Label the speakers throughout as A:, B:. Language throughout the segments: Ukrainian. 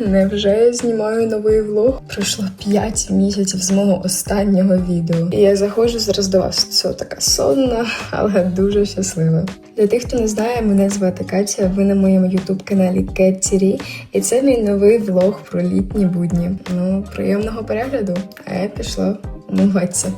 A: Невже я знімаю новий влог? Пройшло 5 місяців з мого останнього відео. І я заходжу зараз до вас. Все така сонна, але дуже щаслива. Для тих, хто не знає, мене звати Катя. Ви на моєму ютуб каналі Кеттірі, і це мій новий влог про літні будні. Ну, приємного перегляду, а я пішла умиватися.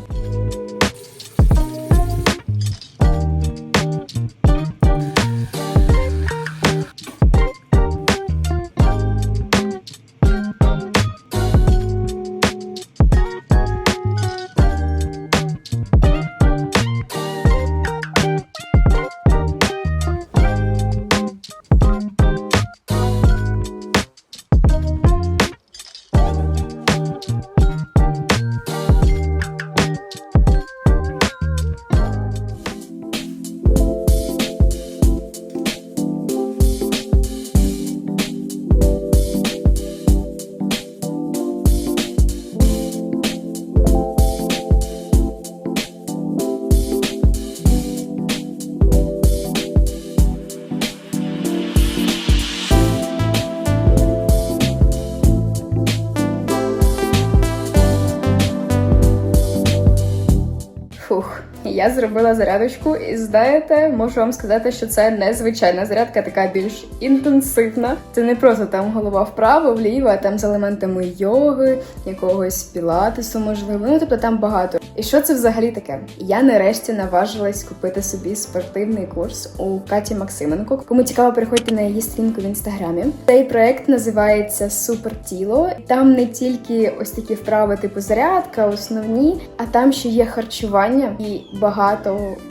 A: Я зробила зарядочку, і знаєте, можу вам сказати, що це незвичайна зарядка, така більш інтенсивна. Це не просто там голова вправо, вліво, а там з елементами йоги, якогось пілатесу, можливо. Ну тобто там багато. І що це взагалі таке? Я нарешті наважилась купити собі спортивний курс у Каті Максименко. Кому цікаво, переходьте на її сторінку в інстаграмі. Цей проект називається Супертіло. Там не тільки ось такі вправи, типу зарядка, основні, а там ще є харчування і багато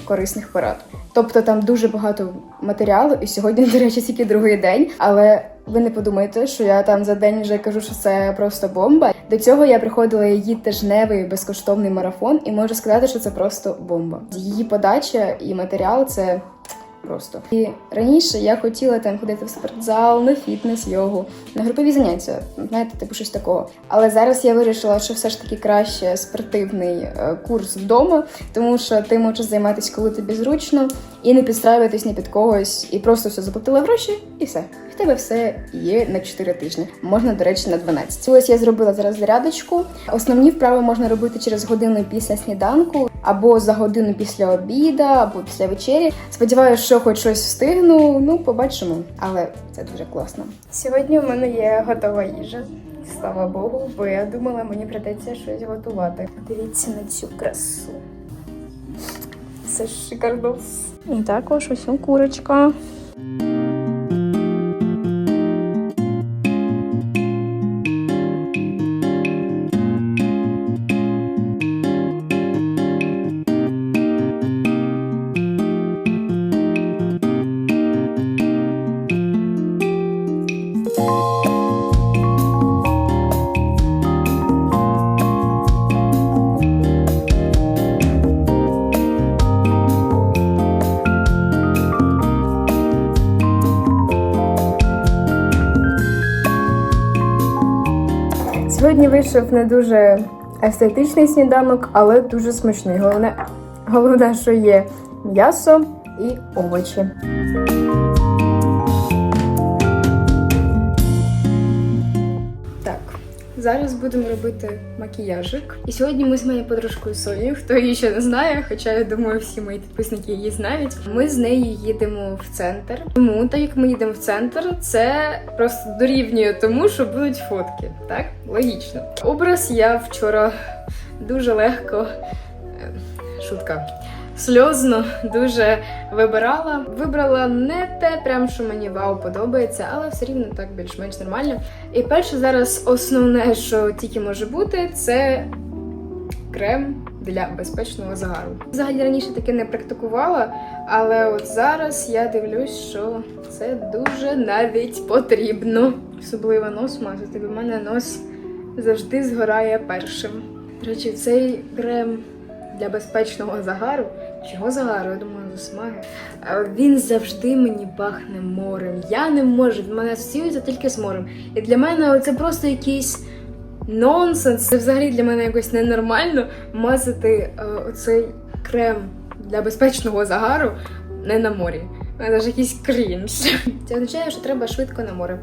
A: корисних порад. Тобто там дуже багато матеріалу, і сьогодні, до речі, тільки другий день. Але ви не подумайте, що я там за день вже кажу, що це просто бомба. До цього я приходила її тижневий безкоштовний марафон, і можу сказати, що це просто бомба. Її подача і матеріал це. Просто і раніше я хотіла там ходити в спортзал, на фітнес, йогу, на групові заняття, знаєте, типу щось такого. Але зараз я вирішила, що все ж таки краще спортивний е, курс вдома, тому що ти можеш займатися, коли тобі зручно, і не підстраюватись ні під когось, і просто все заплатила гроші, і все. В тебе все є на 4 тижні. Можна, до речі, на 12. Ось я зробила зараз зарядочку. Основні вправи можна робити через годину після сніданку, або за годину після обіда, або після вечері. Сподіваюся, що хоч щось встигну. Ну, побачимо. Але це дуже класно. Сьогодні у мене є готова їжа. Слава Богу, бо я думала, мені придеться щось готувати. Дивіться на цю красу. Це ж шикардос. І також ось курочка. Сьогодні вийшов не дуже естетичний сніданок, але дуже смачний. Головне, головне, що є м'ясо і овочі. Зараз будемо робити макіяжик. І сьогодні ми з моєю подружкою Сонею, хто її ще не знає, хоча я думаю, всі мої підписники її знають. Ми з нею їдемо в центр. Тому, так як ми їдемо в центр, це просто дорівнює тому, що будуть фотки. Так, логічно. Образ я вчора дуже легко. е, Шутка. Сльозно дуже вибирала. Вибрала не те, прям що мені вау подобається, але все рівно так більш-менш нормально. І перше зараз основне, що тільки може бути, це крем для безпечного загару. Взагалі раніше таке не практикувала, але от зараз я дивлюсь, що це дуже навіть потрібно. Особливо нос мазати, в мене нос завжди згорає першим. До речі, цей крем для безпечного загару. Чого загару? Я думаю, засмаги. А Він завжди мені пахне морем. Я не можу, в мене асоціюється тільки з морем. І для мене це просто якийсь нонсенс. Це взагалі для мене якось ненормально мазати е, оцей крем для безпечного загару не на морі. Мене навіть якийсь крінж. Це означає, що треба швидко на море.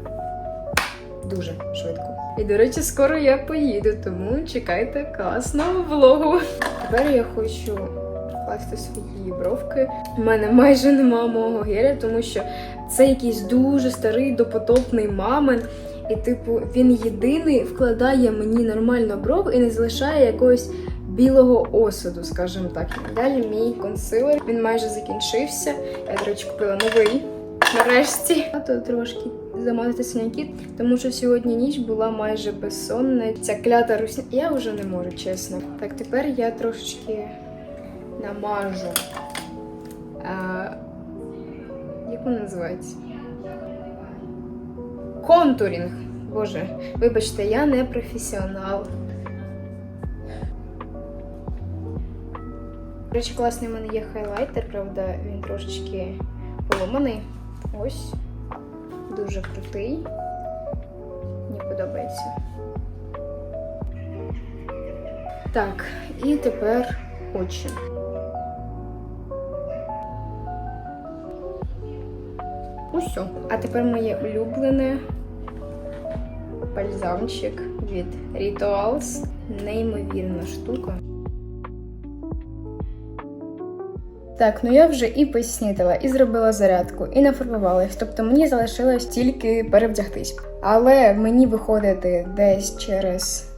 A: дуже швидко. І, до речі, скоро я поїду, тому чекайте класного влогу. Тепер я хочу класти свої бровки. У мене майже нема мого геля, тому що це якийсь дуже старий допотопний мамин. І, типу, він єдиний вкладає мені нормально бров і не залишає якогось білого осаду, скажімо так. Далі мій консилер. Він майже закінчився. Я, до речі, купила новий. Нарешті. А то трошки замазати синяки, тому що сьогодні ніч була майже безсонна. Ця клята русня. Я вже не можу, чесно. Так, тепер я трошечки намажу. А, як воно називається? Контурінг. Боже, вибачте, я не професіонал. До речі, класний в мене є хайлайтер, правда, він трошечки поломаний. Ось. Дуже крутий. Мені подобається. Так, і тепер очі. Усьо. А тепер моє улюблене бальзамчик від Rituals. Неймовірна штука. Так, ну я вже і поснідала, і зробила зарядку, і нафарбувалась. Тобто мені залишилось тільки перевдягтись. Але мені виходити десь через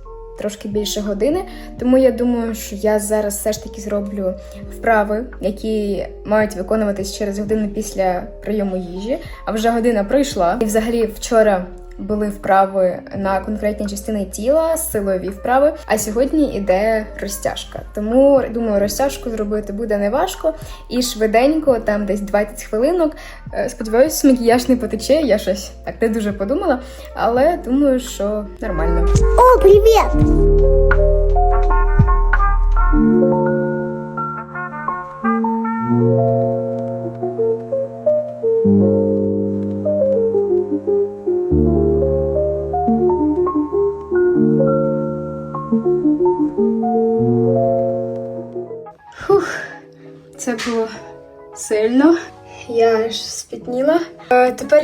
A: трошки більше години, тому я думаю, що я зараз все ж таки зроблю вправи, які мають виконуватись через годину після прийому їжі. А вже година пройшла. І взагалі вчора були вправи на конкретні частини тіла, силові вправи. А сьогодні іде розтяжка. Тому думаю, розтяжку зробити буде неважко і швиденько, там десь 20 хвилинок. Е, Сподіваюсь, макіяж не потече. Я щось так не дуже подумала, але думаю, що нормально.
B: О, привет!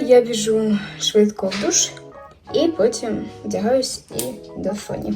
A: Я біжу швидко в душ і потім вдягаюсь і до фоні.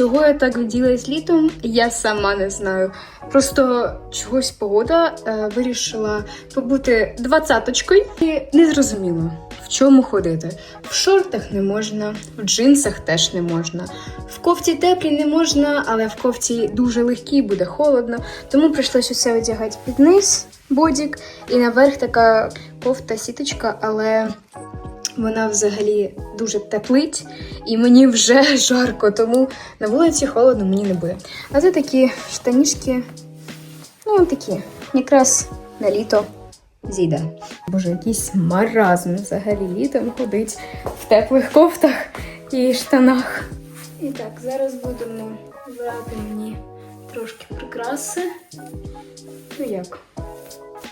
A: Чого я так вділась літом, я сама не знаю. Просто чогось погода е, вирішила побути двадцяточкою і не зрозуміло, в чому ходити. В шортах не можна, в джинсах теж не можна. В кофті теплій не можна, але в кофті дуже легкій, буде холодно. Тому прийшлося все одягати під низ, бодік, і наверх така кофта сіточка, але вона взагалі дуже теплить, і мені вже жарко, тому на вулиці холодно мені не буде. А це такі штанішки, ну такі, якраз на літо зійде. Боже, якийсь маразм взагалі літом ходить в теплих кофтах і штанах. І так, зараз будемо брати мені трошки прикраси. Ну як?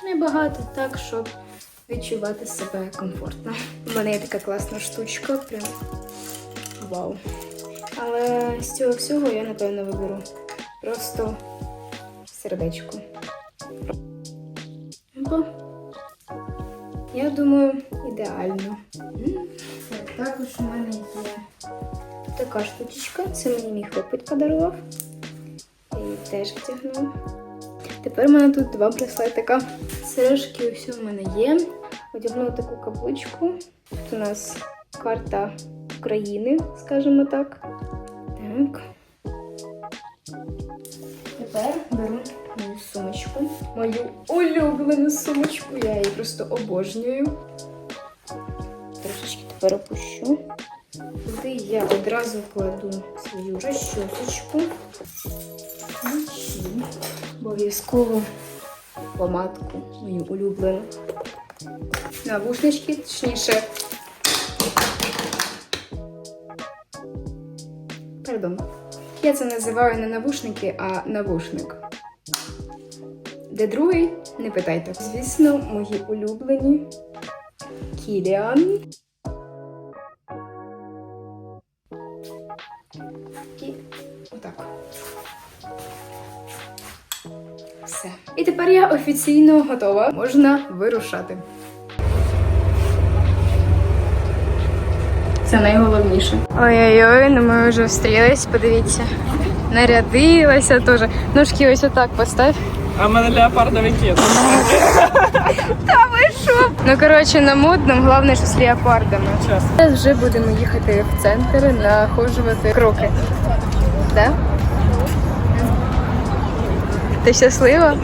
A: Небагато, так, щоб відчувати себе комфортно. У мене є така класна штучка, прям вау. Але з цього всього я, напевно, виберу просто сердечко. Опа. Я думаю, ідеально. Також у мене є така штучка. Це мені мій хлопець подарував. Я її теж втягнула. Тепер у мене тут два браслетика. Сережки ось у мене є. Одягнула таку каблучку. Тут у нас карта України, скажімо так. Так. Тепер беру мою сумочку. Мою улюблену сумочку. Я її просто обожнюю. Трошечки тепер опущу. Туди я одразу кладу свою розчосочку. Обов'язково помадку мою улюблену. Навушнички, точніше. Пардон. Я це називаю не навушники, а навушник. Де другий? Не питайте. Звісно, мої улюблені. Кіліан. І отак. Все. І тепер я офіційно готова. Можна вирушати. Це найголовніше. Ой-ой-ой, ну ми вже встрілись, подивіться. Нарядилася теж. Ножки ось отак постав.
B: А в мене леопардовий кіт.
A: Ну, коротше, на модному, головне, що з леопардами. Зараз вже будемо їхати в центр нахожувати кроки. Да? Ти щаслива?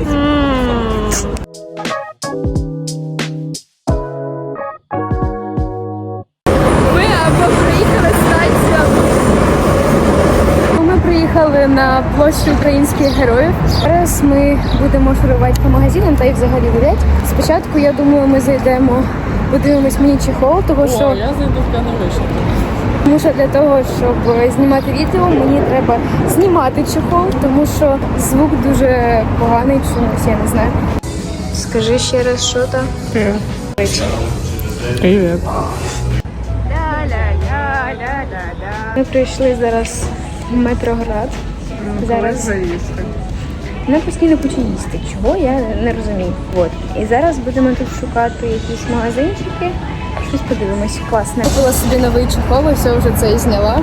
A: На площу українських героїв. Зараз ми будемо шурувати по магазинам та й взагалі гулять. Спочатку, я думаю, ми зайдемо, подивимось мені чехол, тому що.
B: О, я зайду в п'яновишку.
A: Тому що для того, щоб знімати відео, мені треба знімати чехол, тому що звук дуже поганий чомусь, я не знаю. Скажи ще раз, що там?
B: Привіт.
A: Ми прийшли зараз в Метроград. Зараз Вона постійно хоче їсти. Чого я не розумію. От. І зараз будемо тут шукати якісь магазинчики. Щось подивимось. Класне. Купила собі новий чехол, і все вже це і зняла.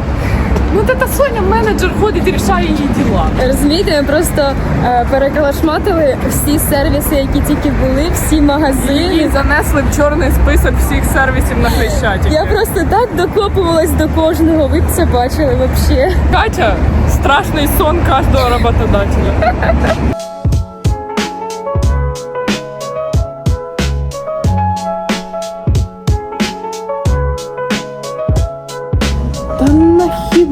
B: Ну, та Соня менеджер ходить і рішає її діла.
A: Розумієте, ми просто е, перекалашматили всі сервіси, які тільки були, всі
B: І
A: магазини.
B: занесли в чорний список всіх сервісів на Хрещаті.
A: Я просто так докопувалась до кожного. Ви б це бачили взагалі.
B: Катя, страшний сон кожного роботодателя.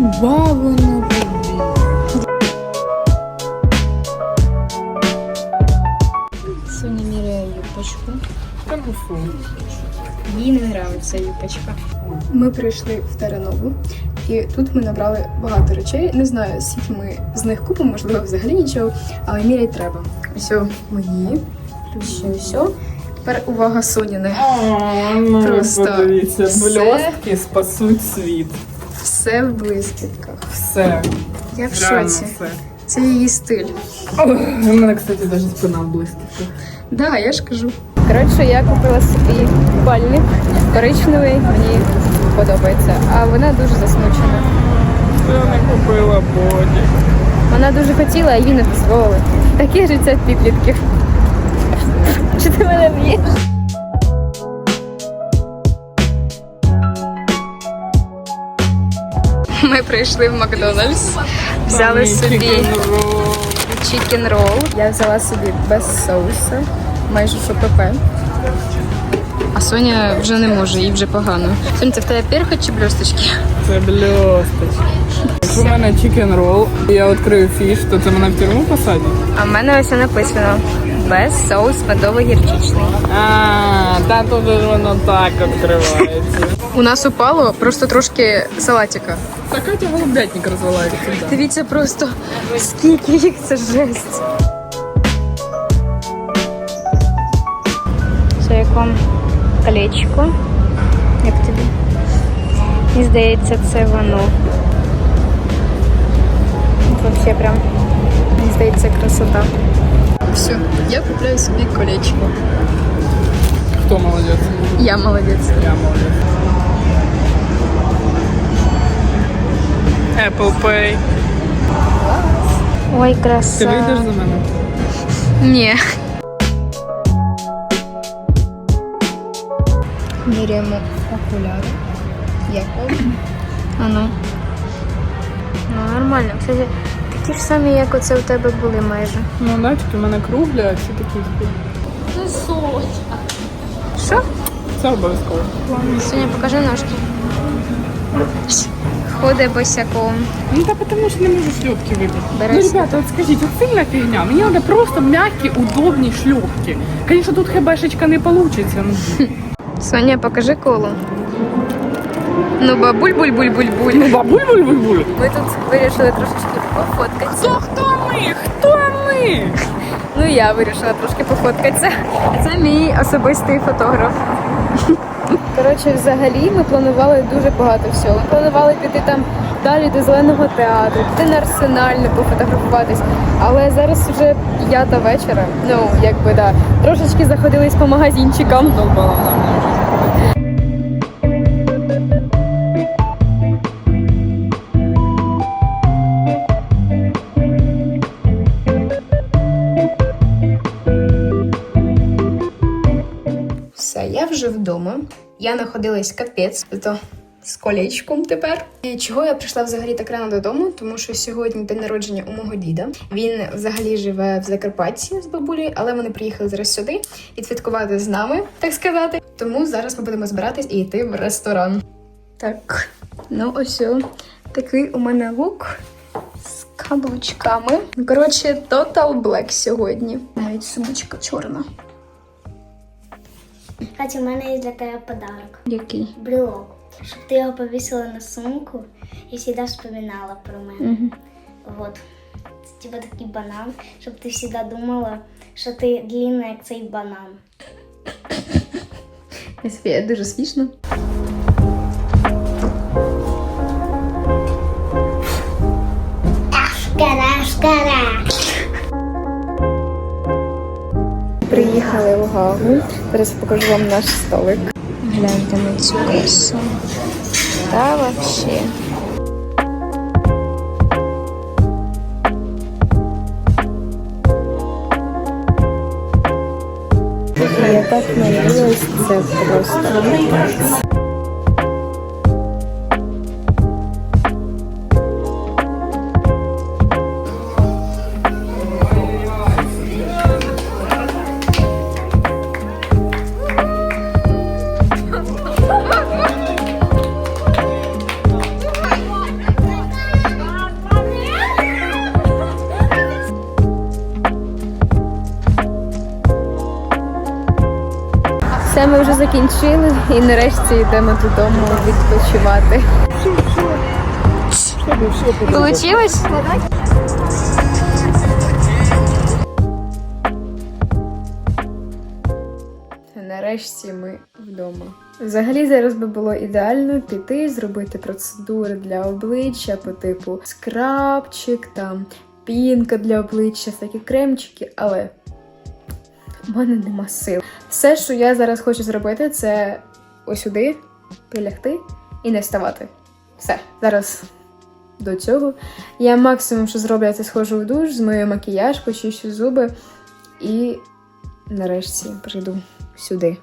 B: Нахіба воно тобі?
A: Соня міряє юбочку.
B: Та ну.
A: Їй не нравиться юбочка. Ми прийшли в Теренову, і тут ми набрали багато речей. Не знаю, скільки ми з них купимо, можливо, взагалі нічого, але міряти треба. Все мої, плюс ще все. Тепер увага Соніни.
B: Ну
A: Просто
B: подивіться, блістки спасуть світ.
A: Все в блискітках.
B: Все.
A: Я в
B: Реально
A: шоці.
B: все.
A: Це її стиль.
B: У мене, кстати, навіть спина в блискітках.
A: Да, я ж кажу. Коротше, я купила собі бальник коричневий, мені подобається. А вона дуже засмучена.
B: Я не купила боді.
A: Вона дуже хотіла, а їй не дозволили. Таке життя підлітків. Чи ти мене б'єш? Ми прийшли в Макдональдс, взяли собі чікен рол. Я взяла собі без соуса, майже що ПП. А Соня вже не може, їй вже погано. Соня, це в тебе перха чи блісточки?
B: Це бльосточки. Якщо в мене чікен рол, і я відкрию фіш, то це мене в тюрму посадять?
A: А в мене ось написано без соус медово-гірчичний.
B: А, та тут воно так відкривається.
A: У нас упало просто трошки салатика.
B: Та Катя голубятник розвела, як завжди.
A: Дивіться просто, скільки їх це жесть. Це як вам колечко. Як тобі? Мені здається, це воно. Вообще прям, мені здається, красота. Все, я купляю собі колечко.
B: Хто молодець?
A: Я молодець.
B: Я молодець. Apple Pay.
A: Ой, краса.
B: Ти вийдеш за мене?
A: Ні. Міряємо окуляри. Як вам? А ну. Ну, нормально. Кстати, такі ж самі, як оце у тебе були майже.
B: Ну, да, тільки в мене круглі, а ці такі.
A: Що?
B: Це обов'язково.
A: Соня, покажи ножки. Ходи босяком.
B: Ну та потому що не можу шльопки вибрати. Ну, ребята, от скажіть, от сильна фігня. Мені треба просто м'які, удобні шльопки. Звісно, тут хебешечка не вийде. Ну,
A: Соня, покажи коло. Ну, бабуль буль буль буль буль
B: Ну, бабуль буль буль буль
A: Ми тут вирішили трошечки пофоткатися.
B: То хто ми? Хто ми?
A: Ну, я вирішила трошки пофоткатися. Це мій особистий фотограф. Коротше, взагалі ми планували дуже багато всього. Ми планували піти там далі до зеленого театру, піти на арсенальне пофотографуватись. Але зараз вже п'ята вечора. Ну, якби да. Трошечки заходились по магазинчикам.
B: Долбала на
A: вже вдома. Я знаходилась капець, то з колечком тепер. І чого я прийшла взагалі так рано додому? Тому що сьогодні день народження у мого діда. Він взагалі живе в Закарпатті з бабулею, але вони приїхали зараз сюди відсвяткувати з нами, так сказати. Тому зараз ми будемо збиратись і йти в ресторан. Так, ну ось такий у мене лук з каблучками. Ну, Коротше, Total Black сьогодні. Навіть сумочка чорна.
C: Катя, у мене є для тебе подарок.
A: Який?
C: Брелок. Щоб ти його повісила на сумку і завжди вспоминала про мене.
A: Угу.
C: Вот. Це типа такий банан, щоб ти завжди думала, що ти длинна, як цей банан.
A: Софія, дуже смішно.
C: Шкара, шкара.
A: Приїхали в Гагу. Зараз покажу вам наш столик. Гляньте на цю красу. Та вообще. Я так надіялась, це просто. Ми вже закінчили і нарешті йдемо додому відпочивати. Получилось? Нарешті ми вдома. Взагалі зараз би було ідеально піти, зробити процедури для обличчя по типу скрабчик, там пінка для обличчя, всякі кремчики, але у мене нема сил. Все, що я зараз хочу зробити, це ось сюди прилягти і не вставати. Все, зараз до цього. Я максимум, що зроблю, це схожу в душ, змию макіяж, почищу зуби і нарешті прийду сюди.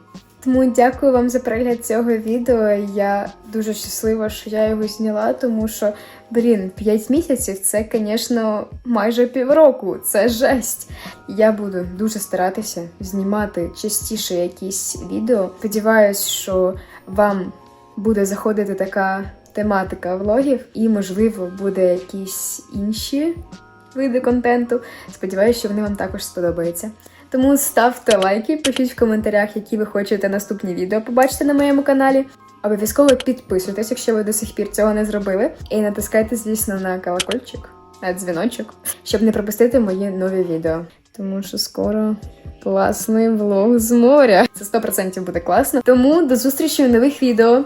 A: Тому дякую вам за перегляд цього відео. Я дуже щаслива, що я його зняла, тому що, блін, 5 місяців це, звісно, майже півроку. Це жесть. Я буду дуже старатися знімати частіше якісь відео. Сподіваюсь, що вам буде заходити така тематика влогів, і, можливо, буде якісь інші види контенту. Сподіваюся, що вони вам також сподобаються. Тому ставте лайки, пишіть в коментарях, які ви хочете наступні відео побачити на моєму каналі. Обов'язково підписуйтесь, якщо ви до сих пір цього не зробили. І натискайте, звісно, на колокольчик, на дзвіночок, щоб не пропустити мої нові відео. Тому що скоро класний влог з моря. Це 100% буде класно. Тому до зустрічі в нових відео.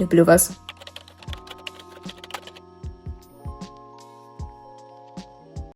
A: Люблю вас.